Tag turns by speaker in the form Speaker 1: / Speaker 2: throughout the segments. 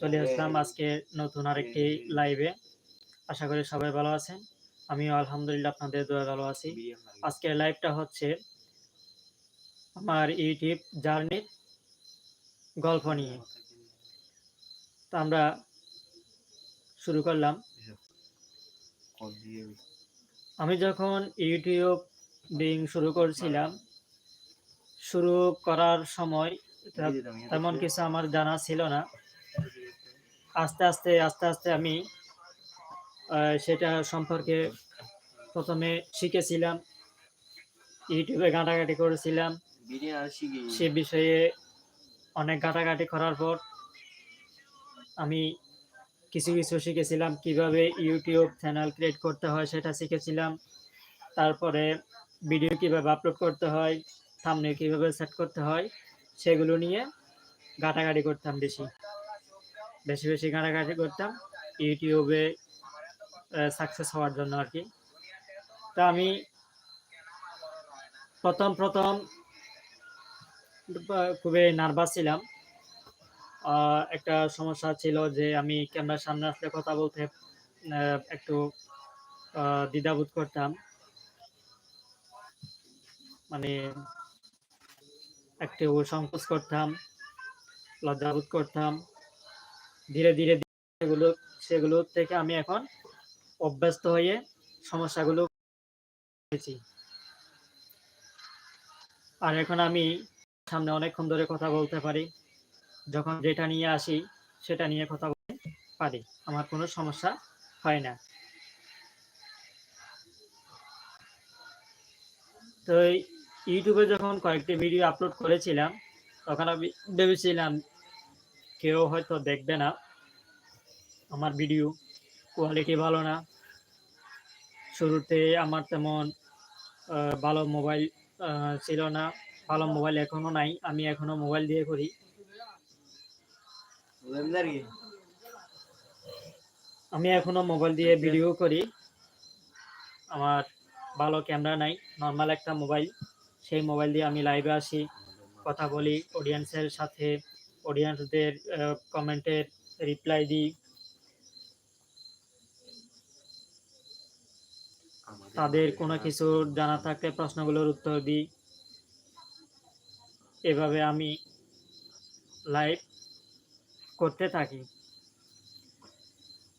Speaker 1: চলে আসলাম আজকে নতুন আরেকটি লাইভে আশা করি সবাই ভালো আছেন। আমিও আলহামদুলিল্লাহ আপনাদের দোয়া ভালো আছি। আজকের লাইভটা হচ্ছে আমার ইউটিউব জার্নির গল্প নিয়ে। তো আমরা শুরু করলাম। আমি যখন ইউটিউব বিং শুরু করছিলাম শুরু করার সময় তেমন কিছু আমার জানা ছিল না। আস্তে আস্তে আস্তে আস্তে আমি সেটা সম্পর্কে প্রথমে শিখেছিলাম। ইউটিউবে ঘাঁটাঘাঁটি করেছিলাম। সে বিষয়ে অনেক ঘাঁটাঘাঁটি করার পর আমি কিছু কিছু শিখেছিলাম, কীভাবে ইউটিউব চ্যানেল ক্রিয়েট করতে হয় সেটা শিখেছিলাম। তারপরে ভিডিও কীভাবে আপলোড করতে হয় সামনে কীভাবে সেট করতে হয়, সেগুলো নিয়ে ঘাটাঘাটি করতাম বেশি। বেশি বেশি ঘাটাঘাটি করতাম। ইউটিউবে সাকসেস হওয়ার জন্য আর কি। তা আমি প্রথম প্রথম খুবই নার্ভাস ছিলাম। একটা সমস্যা ছিল যে আমি ক্যামেরার সামনে আসলে কথা বলতে একটু দ্বিধাবোধ করতাম। মানে একটু সংকোচ করতাম, লজ্জাবোধ করতাম। ধীরে ধীরে সেগুলো সেগুলো থেকে আমি এখন অভ্যস্ত হয়ে সমস্যাগুলো আর এখন আমি সামনে অনেকক্ষণ ধরে কথা বলতে পারি। যখন যেটা নিয়ে আসি, সেটা নিয়ে কথা বলতে পারি। আমার কোনো সমস্যা হয় না। তো ইউটিউবে যখন কয়েকটি ভিডিও আপলোড করেছিলাম, তখন আমি ভেবেছিলাম কেউ হয়তো দেখবে না। আমার ভিডিও কোয়ালিটি ভালো না। শুরুতে আমার তেমন ভালো মোবাইল ছিল না। ভালো মোবাইল এখনও নাই। আমি এখনও মোবাইল দিয়ে করি। আমি এখনও মোবাইল দিয়ে ভিডিও করি। আমার ভালো ক্যামেরা নাই। নর্মাল একটা মোবাইল সেই মোবাইল দিয়ে আমি লাইভে আসি। কথা বলি। অডিয়েন্সের সাথে অডিয়েন্সদের কমেন্টের রিপ্লাই দিই তাদের কোনো কিছু জানা থাকলে প্রশ্নগুলোর উত্তর দিই এভাবে আমি লাইভ করতে থাকি।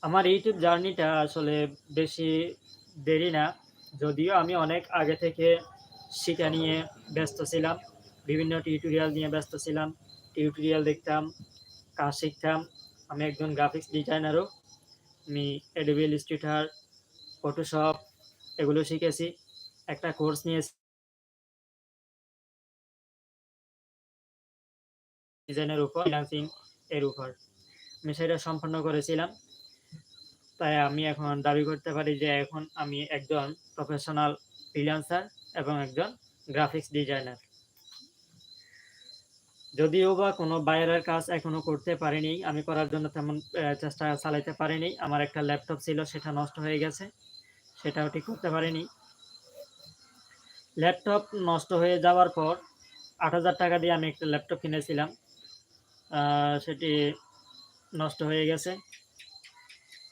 Speaker 1: আমার ইউটিউব জার্নিটা আসলে বেশি দেরি না। যদিও আমি অনেক আগে থেকে শিখা নিয়ে ব্যস্ত ছিলাম বিভিন্ন টিউটোরিয়াল নিয়ে ব্যস্ত ছিলাম। টিউটোরিয়াল দেখতাম, কাজ শিখতাম। আমি একজন গ্রাফিক্স ডিজাইনারও আমি অ্যাডোবি ইলাস্ট্রেটর ফটোশপ এগুলো শিখেছি। একটা কোর্স নিয়েছি। ডিজাইনের উপর ফ্রিল্যান্সিং এর উপর। আমি সেটা সম্পন্ন করেছিলাম। তাই আমি এখন দাবি করতে পারি যে এখন আমি একজন প্রফেশনাল ফ্রিল্যান্সার এবং একজন গ্রাফিক্স ডিজাইনার যদিও বা কোনো বাইরের কাজ এখনও করতে পারিনি, আমি করার জন্য তেমন চেষ্টা চালাইতে পারিনি। আমার একটা ল্যাপটপ ছিল, সেটা নষ্ট হয়ে গেছে, সেটাও ঠিক করতে পারিনি। ল্যাপটপ নষ্ট হয়ে যাওয়ার পর আট হাজার টাকা দিয়ে আমি একটা ল্যাপটপ কিনেছিলাম সেটি নষ্ট হয়ে গেছে।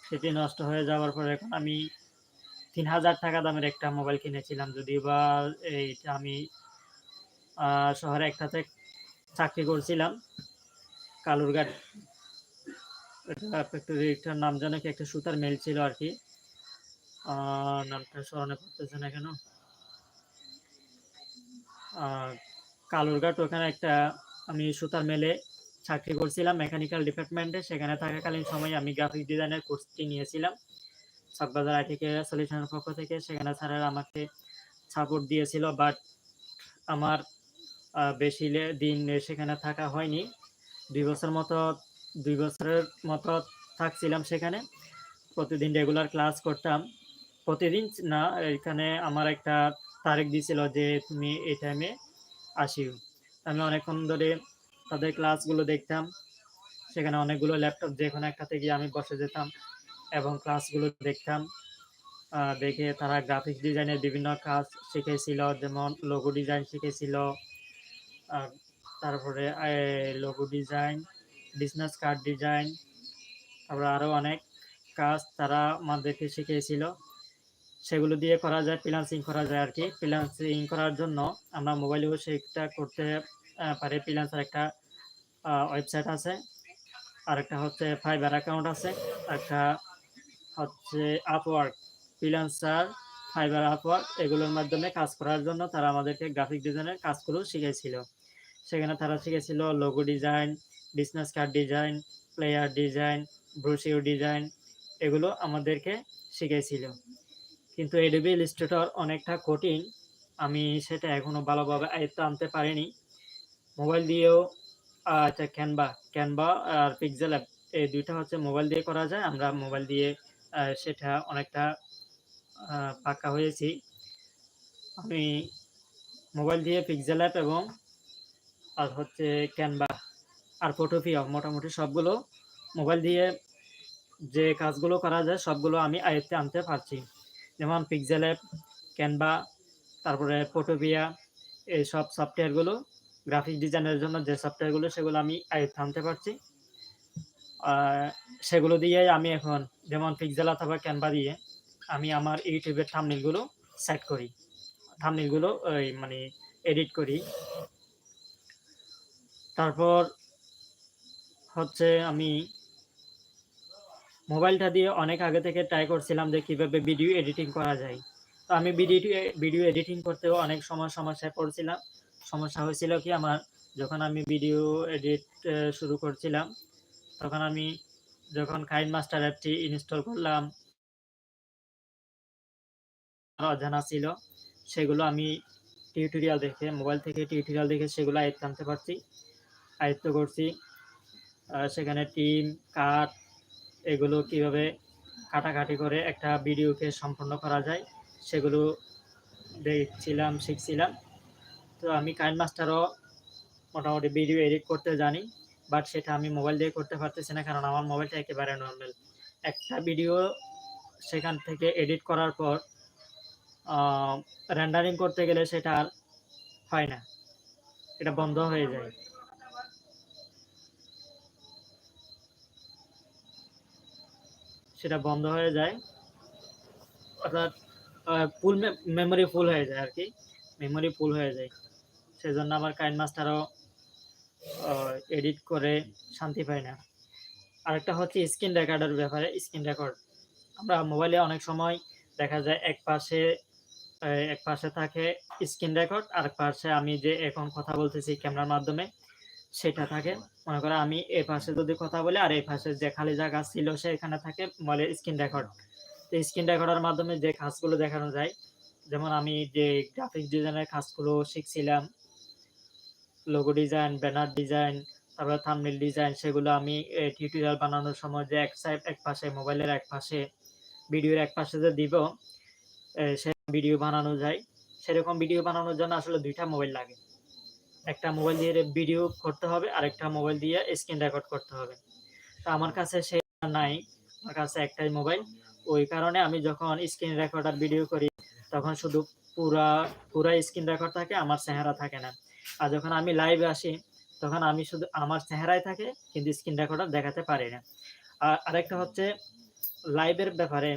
Speaker 1: সেটি নষ্ট হয়ে যাওয়ার পর এখন আমি তিন হাজার টাকা দামের একটা মোবাইল কিনেছিলাম, যদিও বা এইটা আমি শহরে একটাতে চাকরি করছিলাম। কালুরঘাট ফ্যাক্টরিটার নাম যেন কি? একটা সুতার মেল ছিল আর কি। নামটা স্মরণে পড়তেছে না কেন? কালুরঘাট ওখানে একটা আমি সুতার মেলে চাকরি করছিলাম মেকানিক্যাল ডিপার্টমেন্টে সেখানে থাকাকালীন সময় আমি গ্রাফিক ডিজাইনের কোর্সটি নিয়েছিলাম। চকবাজার আইটিকে সলিউশনের পক্ষ থেকে। সেখানে স্যারেরা আমাকে সাপোর্ট দিয়েছিল বাট আমার বেশি দিন সেখানে থাকা হয়নি। দুই বছর মতো, দুই বছরের মতো থাকছিলাম সেখানে। প্রতিদিন রেগুলার ক্লাস করতাম। প্রতিদিন না, এখানে আমার একটা তারিখ দিয়েছিল যে তুমি এই টাইমে আসিও। আমি অনেকক্ষণ ধরে তাদের ক্লাসগুলো দেখতাম। সেখানে অনেকগুলো ল্যাপটপ যে কোনো একটাতে গিয়ে আমি বসে যেতাম এবং ক্লাসগুলো দেখতাম। দেখে তারা গ্রাফিক্স ডিজাইনের বিভিন্ন কাজ শিখেছিল, যেমন লোগো ডিজাইন শিখেছিল তারপরে logo design business card design তারপরে আরও অনেক কাজ তারা আমাদেরকে শিখিয়েছিল। সেগুলো দিয়ে করা যায় ফ্রিল্যান্সিং করা যায় আর কি। ফ্রিল্যান্সিং করার জন্য আমরা মোবাইলেও সেটা করতে পারি। ফ্রিল্যান্সের একটা ওয়েবসাইট আছে। আরেকটা হচ্ছে ফাইবার অ্যাকাউন্ট আছে। একটা হচ্ছে আপওয়ার্ক ফ্রিল্যান্সার ফাইবার আপওয়ার্ক এগুলোর মাধ্যমে কাজ করার জন্য তারা আমাদেরকে গ্রাফিক ডিজাইনের কাজগুলো শিখেছিল সেখানে তারা শিখেছিল logo design business card design flyer design brochure design এগুলো আমাদেরকে শিখেছিল কিন্তু এডিবি ইলিস্ট্রেটর অনেকটা কঠিন, আমি সেটা এখনও ভালোভাবে আয়ত্ত আনতে পারিনি। মোবাইল দিয়েও আচ্ছা ক্যানভা ক্যানভা আর পিক্সেল অ্যাপ এই দুইটা হচ্ছে মোবাইল দিয়ে করা যায়। আমরা মোবাইল দিয়ে সেটা অনেকটা পাক্কা হয়েছি। আমি মোবাইল দিয়ে পিক্সেল অ্যাপ এবং আর হচ্ছে ক্যানভা আর ফটোপিয়া মোটামুটি সবগুলো মোবাইল দিয়ে যে কাজগুলো করা যায়, সবগুলো আমি আয়ত্তে আনতে পারছি। যেমন পিক্সেল অ্যাপ ক্যানভা তারপরে ফটোপিয়া এই সব সফটওয়্যারগুলো গ্রাফিক ডিজাইনের জন্য যে সফটওয়্যারগুলো সেগুলো আমি আয়ত্তে আনতে পারছি। সেগুলো দিয়ে আমি এখন, যেমন পিক্সেল অথবা ক্যানভা দিয়ে আমি আমার ইউটিউবের থামনিলগুলো সেট করি। থামনিলগুলো ওই মানে এডিট করি। তারপর হচ্ছে আমি মোবাইলটা দিয়ে অনেক আগে থেকে ট্রাই করছিলাম যে কীভাবে ভিডিও এডিটিং করা যায়। তো আমি ভিডিও ভিডিও এডিটিং করতেও অনেক সময় সমস্যায় পড়ছিলাম। সমস্যা হয়েছিল কি আমার, যখন আমি ভিডিও এডিট শুরু করছিলাম, তখন আমি যখন কাইন মাস্টার অ্যাপটি ইনস্টল করলাম, অজানা ছিল, সেগুলো আমি টিউটোরিয়াল দেখে, মোবাইল থেকে টিউটোরিয়াল দেখে সেগুলো আয়ত্ত আনতে পারছি। আয়ত্ত করছি। সেখানে টিম কাট এগুলো কীভাবে কাটাকাটি করে একটা ভিডিওকে সম্পন্ন করা যায়, সেগুলো দেখছিলাম, শিখছিলাম। তো আমি কাইন মাস্টারও মোটামুটি ভিডিও এডিট করতে জানি, বাট সেটা আমি মোবাইল দিয়ে করতে পারতেছি না, কারণ আমার মোবাইলটা একেবারে নর্মাল। একটা ভিডিও সেখান থেকে এডিট করার পর রেন্ডারিং করতে গেলে সেটা আর হয় না, এটা বন্ধ হয়ে যায়। সেটা বন্ধ হয়ে যায়। অর্থাৎ ফুল মেমোরি ফুল হয়ে যায় আর কি মেমোরি ফুল হয়ে যায়। সেজন্য আমার কাইন মাস্টারও এডিট করে শান্তি পায় না। আরেকটা হচ্ছে স্ক্রিন রেকর্ডের ব্যাপারে স্ক্রিন রেকর্ড আমরা মোবাইলে অনেক সময় দেখা যায় এক পাশে এক পাশে থাকে স্ক্রিন রেকর্ড আর পাশে আমি যে এখন কথা বলতেছি ক্যামেরার মাধ্যমে সেটা থাকে। মনে করো আমি এই পাশে যদি কথা বলি আর এই পাশে যে খালি জায়গা ছিল সেখানে থাকে মোবাইলের স্ক্রিন রেকর্ড। তো স্ক্রিন রেকর্ডের মাধ্যমে যে কাজগুলো দেখানো যায়, যেমন আমি যে গ্রাফিক ডিজাইনের কাজগুলো শিখছিলাম লোগো ডিজাইন ব্যানার ডিজাইন তারপরে থাম্বনেল ডিজাইন সেগুলো আমি টিউটোরিয়াল বানানোর সময় যে এক সাইড এক পাশে, মোবাইলের এক পাশে, ভিডিওর এক পাশে যে দিব সে ভিডিও বানানো যায়। সেরকম ভিডিও বানানোর জন্য আসলে দুইটা মোবাইল লাগে। একটা মোবাইল দিয়ে ভিডিও করতে হবে আর একটা মোবাইল দিয়ে স্ক্রিন রেকর্ড করতে হবে। তো আমার কাছে সেটা নাই, আমার কাছে একটাই মোবাইল ওই কারণে আমি যখন স্ক্রিন রেকর্ড আর ভিডিও করি, তখন শুধু পুরা পুরা স্ক্রিন রেকর্ড থাকে, আমার চেহারা থাকে না। আর যখন আমি লাইভে আসি, তখন আমি শুধু আমার চেহারাই থাকে, কিন্তু স্ক্রিন রেকর্ডার দেখাতে পারি না। আর আরেকটা হচ্ছে লাইভের ব্যাপারে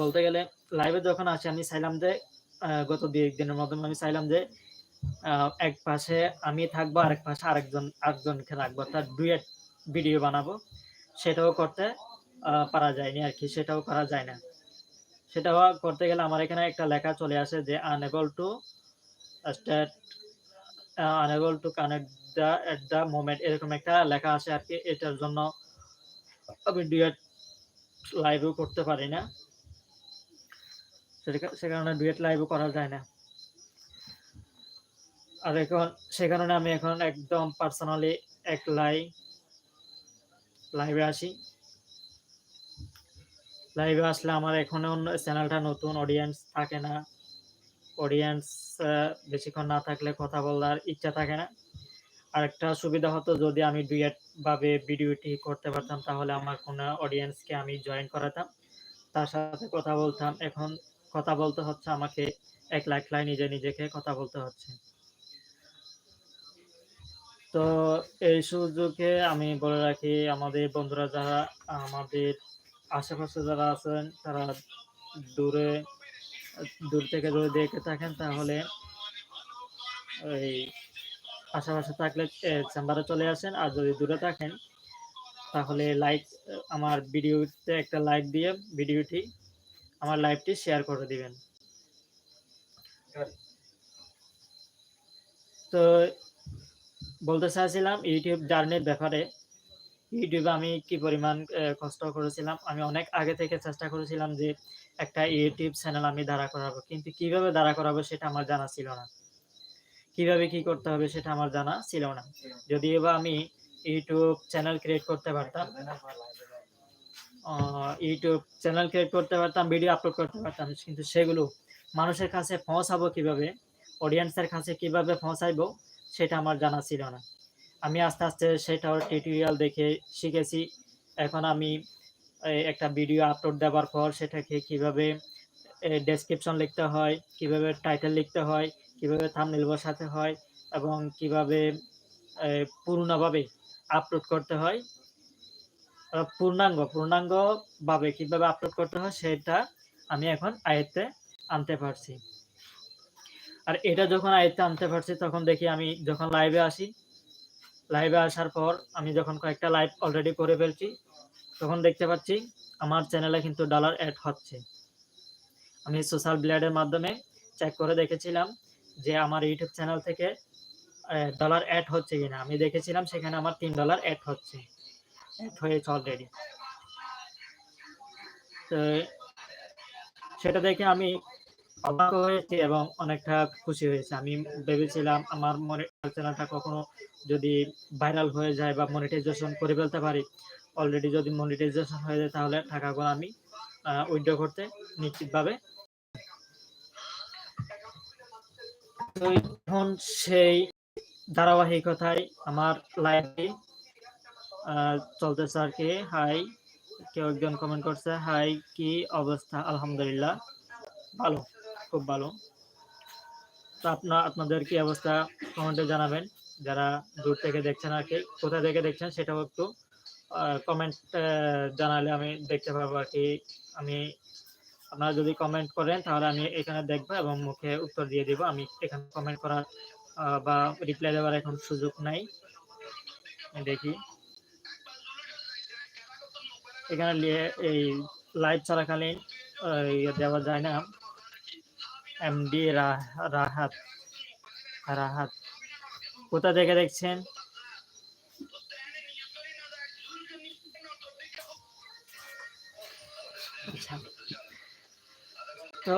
Speaker 1: বলতে গেলে লাইভে যখন আসি, আমি চাইলাম যে গত দুই একদিনের মাধ্যমে আমি চাইলাম যে এক পাশে আমি থাকব, আরেক পাশে আরেকজন, আরেকজনকে রাখব। তার ডুয়েট ভিডিও বানাবো। সেটাও করতে পারা যায়নি আর কি, সেটাও করা যায় না। সেটাও করতে গেলে আমার এখানে একটা লেখা চলে আসে যে unable to start unable to connect the at the moment এরকম একটা লেখা আছে আর কি। এটার জন্য আমি ডুয়েট লাইভও করতে পারি না। সে কারণে ডুয়েট লাইভও করা যায় না। আর এখন সে কারণে আমি এখন একদম পার্সোনালি এক লাই লাইভে আসি লাইভে আসলে আমার এখনও চ্যানেলটা নতুন অডিয়েন্স থাকে না। অডিয়েন্স বেশিক্ষণ না থাকলে কথা বলার ইচ্ছা থাকে না। আরেকটা সুবিধা হতো যদি আমি ডুয়েট ভাবে ভিডিওটি করতে পারতাম, তাহলে আমার কোনো অডিয়েন্সকে আমি জয়েন করাতাম। তার সাথে কথা বলতাম। এখন কথা বলতে হচ্ছে আমাকে এক লাখ লাই নিজে নিজেকে কথা বলতে হচ্ছে। তো এই সুযোগে আমি বলে রাখি আমাদের বন্ধুরা যারা আমাদের আশেপাশে যারা আছেন তারা দূরে দূর থেকে যদি দেখে থাকেন তাহলে ওই আশেপাশে থাকলে চেম্বারে চলে আসেন। আর যদি দূরে থাকেন তাহলে লাইক আমার ভিডিওতে একটা লাইক দিয়ে ভিডিওটি আমার লাইভটি শেয়ার করে দিবেন। তো বলতে চাইছিলাম ইউটিউব জার্নির ব্যাপারে। ইউটিউবে আমি কি পরিমাণ কষ্ট করেছিলাম? আমি অনেক আগে থেকে চেষ্টা করেছিলাম যে একটা ইউটিউব চ্যানেল আমি দাঁড়া করাবো। কিন্তু কীভাবে দাঁড়া করাবো সেটা আমার জানা ছিল না। কীভাবে কি করতে হবে সেটা আমার জানা ছিল না। যদিও বা আমি ইউটিউব চ্যানেল ক্রিয়েট করতে পারতাম ইউটিউব চ্যানেল ক্রিয়েট করতে পারতাম, ভিডিও আপলোড করতে পারতাম, কিন্তু সেগুলো মানুষের কাছে পৌঁছাবো কীভাবে? অডিয়েন্সের কাছে কীভাবে পৌঁছাইবো? সেটা আমার জানা ছিল না। আমি আস্তে আস্তে সেটাও টিউটোরিয়াল দেখে শিখেছি। এখন আমি একটা ভিডিও আপলোড দেওয়ার পর সেটাকে কীভাবে ডেসক্রিপশন লিখতে হয়, কীভাবে টাইটেল লিখতে হয়, কীভাবে থাম্বনেল বসাতে হয় এবং কীভাবে পূর্ণভাবে আপলোড করতে হয়। পূর্ণাঙ্গ পূর্ণাঙ্গ ভাবে কীভাবে আপলোড করতে হয় সেটা আমি এখন আয়ত্তে আনতে পারছি। আর এটা যখন আয়ত্তে আনতে পারছি, তখন দেখি আমি যখন লাইভে আসি লাইভে আসার পর আমি যখন কয়েকটা লাইভ অলরেডি করে ফেলছি, তখন দেখতে পাচ্ছি আমার চ্যানেলে কিন্তু ডলার অ্যাড হচ্ছে। আমি সোশ্যাল ব্লেডের মাধ্যমে চেক করে দেখেছিলাম যে আমার ইউটিউব চ্যানেল থেকে ডলার অ্যাড হচ্ছে কিনা। আমি দেখেছিলাম সেখানে আমার তিন ডলার অ্যাড হচ্ছে। অ্যাড হয়েছে অলরেডি তো সেটা দেখে আমি অবাক হয়েছি এবং অনেকটা খুশি হয়েছে। আমি ভেবেছিলাম আমার মনে চ্যানেলটা কখনো যদি ভাইরাল হয়ে যায় বা মনিটাইজেশন করে ফেলতে পারি অলরেডি যদি মনিটাইজেশন হয়ে যায় তাহলে টাকাগুলো আমি উইথড্র করতে নিশ্চিতভাবে এখন সেই ধারাবাহিকতায় আমার লাইভটি চলতেছে আর কি। হাই কেউ একজন কমেন্ট করছে হাই কি অবস্থা? আলহামদুলিল্লাহ, ভালো। খুব ভালো। তো আপনার আপনাদের কি অবস্থা কমেন্টে জানাবেন। যারা দূর থেকে দেখছেন আর কি, কোথা থেকে দেখছেন সেটাও একটু কমেন্ট জানালে আমি দেখতে পারব আর কি। আমি, আপনারা যদি কমেন্ট করেন তাহলে আমি এখানে দেখব এবং মুখে উত্তর দিয়ে দিব। আমি এখানে কমেন্ট করার বা রিপ্লাই দেওয়ার এখন সুযোগ নাই। দেখি। এখানে এই লাইভ চলাকালীন ইয়ে দেওয়া যায় না। এমডি রাহাত রাহাত কোথা থেকে দেখছেন? আচ্ছা। তো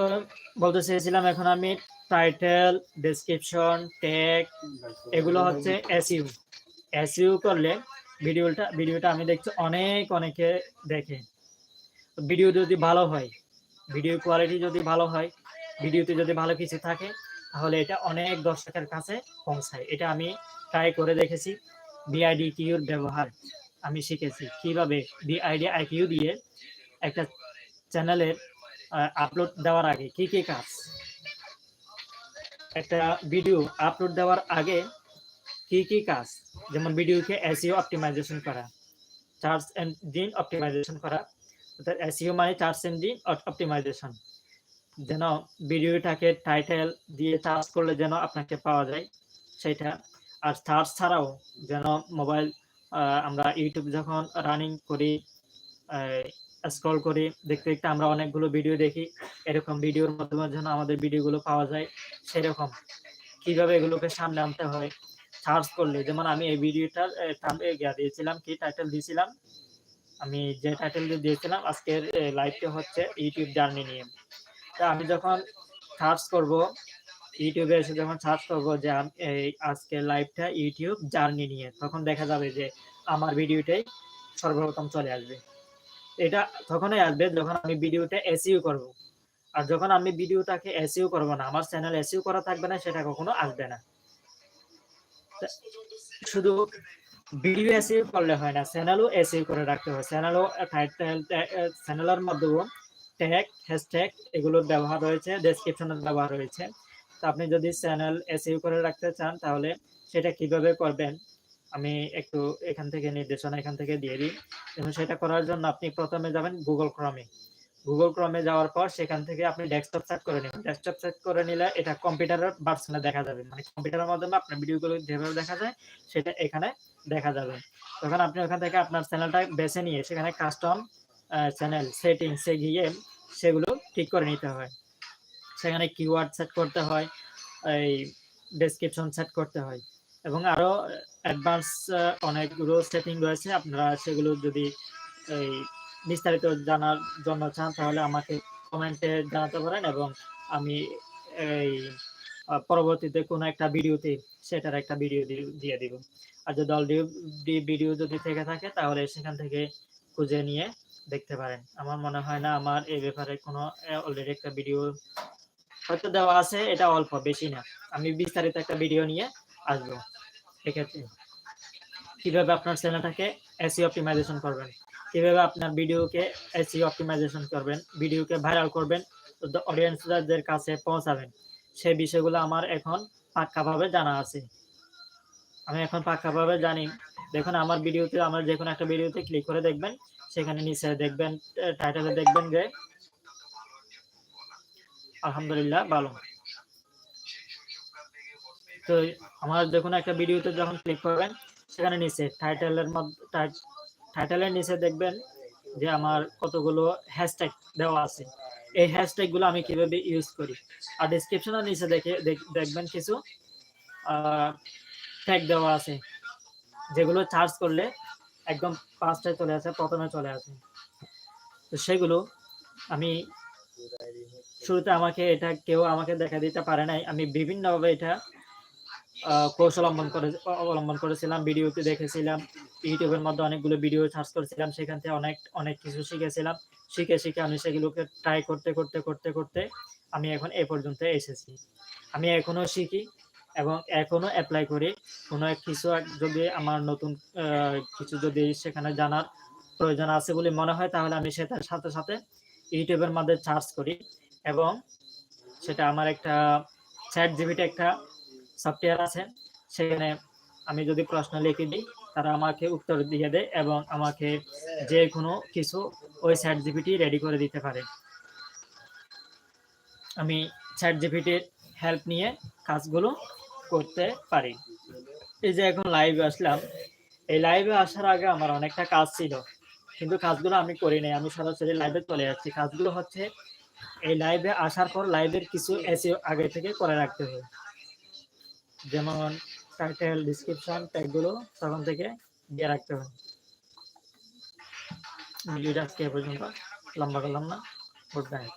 Speaker 1: বলতে চেয়েছিলাম এখন আমি টাইটেল ডেসক্রিপশন ট্যাগ এগুলো হচ্ছে এসইউ এসইউ করলে ভিডিওটা ভিডিওটা আমি দেখছি অনেক অনেকে দেখে। ভিডিও যদি ভালো হয়, ভিডিও কোয়ালিটি যদি ভালো হয় ভিডিওতে যদি ভালো কিছু থাকে, তাহলে এটা অনেক দর্শকের কাছে পৌঁছায়। এটা আমি ট্রাই করে দেখেছি। বিআইডি কিউর ব্যবহার আমি শিখেছি। কীভাবে বিআইডি আইকিউ দিয়ে একটা চ্যানেলের আপলোড দেওয়ার আগে কি কি কাজ? একটা ভিডিও আপলোড দেওয়ার আগে কি কি কাজ? যেমন ভিডিওকে এসিও অপটিমাইজেশন করা চার্জ ইঞ্জিন অপটিমাইজেশন করা অর্থাৎ এসইও মানে চার্জ ইঞ্জিন অপটিমাইজেশন যেন ভিডিওটাকে টাইটেল দিয়ে চার্জ করলে যেন আপনাকে পাওয়া যায়, সেটা। আর সার্চ ছাড়াও যেন মোবাইল আমরা ইউটিউব যখন রানিং করি স্ক্রল করি, দেখতে দেখতে আমরা অনেকগুলো ভিডিও দেখি, এরকম ভিডিওর মাধ্যমে যেন আমাদের ভিডিওগুলো পাওয়া যায়, সেরকম। কীভাবে এগুলোকে সামনে আনতে হয় সার্চ করলে। যেমন আমি এই ভিডিওটার দিয়েছিলাম, কি টাইটেল দিয়েছিলাম? আমি যে টাইটেল দিয়েছিলাম, আজকের লাইভটা হচ্ছে ইউটিউব জার্নি নিয়ে। আমি যখন সার্চ করব ইউটিউবে এসে যখন সার্চ করব যে এই আজকের লাইভটা ইউটিউব জার্নি নিয়ে, তখন দেখা যাবে যে আমার ভিডিওটাই সর্বপ্রথম চলে আসবে। এটা তখনই আসবে যখন আমি ভিডিওটা এসইউ করব। আর যখন আমি ভিডিওটাকে এসইউ করব না, আমার চ্যানেল এসইউ করা থাকবে না, সেটা কখনো আসবে না। শুধু ভিডিও এসইউ করলে হয় না চ্যানেলও এসইউ করে রাখতে হয় চ্যানেলও টাইটেল চ্যানেলের মাধ্যমে ট্যাগ হ্যাশট্যাগ এগুলোর ব্যবহার রয়েছে ডেসক্রিপশনের ব্যবহার রয়েছে। তো আপনি যদি চ্যানেল এসইউ করে রাখতে চান, তাহলে সেটা কীভাবে করবেন? আমি একটু এখান থেকে নির্দেশনা এখান থেকে দিয়ে দিই। এবং সেটা করার জন্য আপনি প্রথমে যাবেন গুগল ক্রমে গুগল ক্রমে যাওয়ার পর সেখান থেকে আপনি ডেস্কটপ সেট করে নেবেন। ডেস্কটপ সেট করে নিলে এটা কম্পিউটারের ভার্সনে দেখা যাবে। মানে কম্পিউটারের মাধ্যমে আপনার ভিডিওগুলো যেভাবে দেখা যায়, সেটা এখানে দেখা যাবে। তখন আপনি ওখান থেকে আপনার চ্যানেলটা বেছে নিয়ে সেখানে কাস্টম চ্যানেল সেটিংসে গিয়ে সেগুলো ঠিক করে নিতে হয়। সেখানে কিওয়ার্ড সেট করতে হয়, এই ডেসক্রিপশন সেট করতে হয়। এবং আরও অ্যাডভান্স অনেকগুলো সেটিং রয়েছে। আপনারা সেগুলো যদি, এই বিস্তারিত জানার জন্য চান, তাহলে আমাকে কমেন্টে জানাতে পারেন এবং আমি, এই পরবর্তীতে কোনো একটা ভিডিওতে সেটার একটা ভিডিও দিয়ে দিব। আর যদি অলরেডি ভিডিও যদি থেকে থাকে, তাহলে সেখান থেকে খুঁজে নিয়ে দেখতে পারেন। আমার মনে হয় না আমার এই ব্যাপারে কোনো অলরেডি একটা ভিডিও হয়তো দেওয়া আছে, এটা অল্প, বেশি না। আমি বিস্তারিত একটা ভিডিও নিয়ে আসব। এক্ষেত্রে কীভাবে আপনার চ্যানেলটাকে এসি অপটিমাইজেশন করবেন, কীভাবে আপনার ভিডিওকে এসি অপটিমাইজেশন করবেন ভিডিওকে ভাইরাল করবেন অডিয়েন্সদের কাছে পৌঁছাবেন। সেই বিষয়গুলো আমার এখন পাক্কাভাবে জানা আছে। আমি এখন পাক্কাভাবে জানি। দেখুন, আমার ভিডিওতে আমার যে কোনো একটা ভিডিওতে ক্লিক করে দেখবেন। সেখানে নিচে দেখবেন টাইটেলে দেখবেন যে, আলহামদুলিল্লাহ, ভালো। তো আমার দেখুন একটা ভিডিওতে যখন ক্লিক করবেন, সেখানে নিচে টাইটেলের মধ্যে টাইটেলের নিচে দেখবেন যে আমার কতগুলো হ্যাশট্যাগ দেওয়া আছে। এই হ্যাশট্যাগগুলো আমি কীভাবে ইউজ করি? আর ডিসক্রিপশনের নিচে দেখ- দেখবেন কিছু ট্যাগ দেওয়া আছে, যেগুলো চার্জ করলে একদম ফার্স্টে চলে আসে, প্রথমে চলে আসে। তো সেগুলো আমি শুরুতে আমাকে এটা কেউ আমাকে দেখা দিতে পারে নাই। আমি বিভিন্নভাবে এটা কৌশল অবলম্বন করে, অবলম্বন করেছিলাম, ভিডিওতে দেখেছিলাম, ইউটিউবের মধ্যে অনেকগুলো ভিডিও সার্চ করেছিলাম, সেখান থেকে অনেক অনেক কিছু শিখেছিলাম। শিখে শিখে আমি সেগুলোকে ট্রাই করতে করতে করতে করতে আমি এখন এ পর্যন্ত এসেছি। আমি এখনও শিখি। এবং এখনও অ্যাপ্লাই করি। কোনো কিছু যদি আমার নতুন কিছু যদি সেখানে জানার প্রয়োজন আছে বলে মনে হয়, তাহলে আমি সেটার সাথে সাথে ইউটিউবের মধ্যে সার্চ করি এবং সেটা আমার একটা চ্যাট জিবিতে একটা সফটওয়্যার আছে। সেখানে আমি যদি প্রশ্ন লিখে দিই, তারা আমাকে উত্তর দিয়ে দেয় এবং আমাকে যে কোনো কিছু ওই চ্যাট জিপিটি রেডি করে দিতে পারে। আমি চ্যাট জিপিটির হেল্প নিয়ে কাজগুলো করতে পারি। এই যে এখন লাইভে আসলাম। এই লাইভে আসার আগে আমার অনেকটা কাজ ছিল। কিন্তু কাজগুলো আমি করি নাই। আমি সরাসরি লাইভে চলে যাচ্ছি। কাজগুলো হচ্ছে, এই লাইভে আসার পর লাইভের কিছু এসে আগে থেকে করে রাখতে হবে। যেমন টাইটেল ডিসক্রিপশন ট্যাগগুলো তখন থেকে দিয়ে রাখতে হবে। ভিডিওটা আজকে পর্যন্ত লম্বা করলাম না। Good night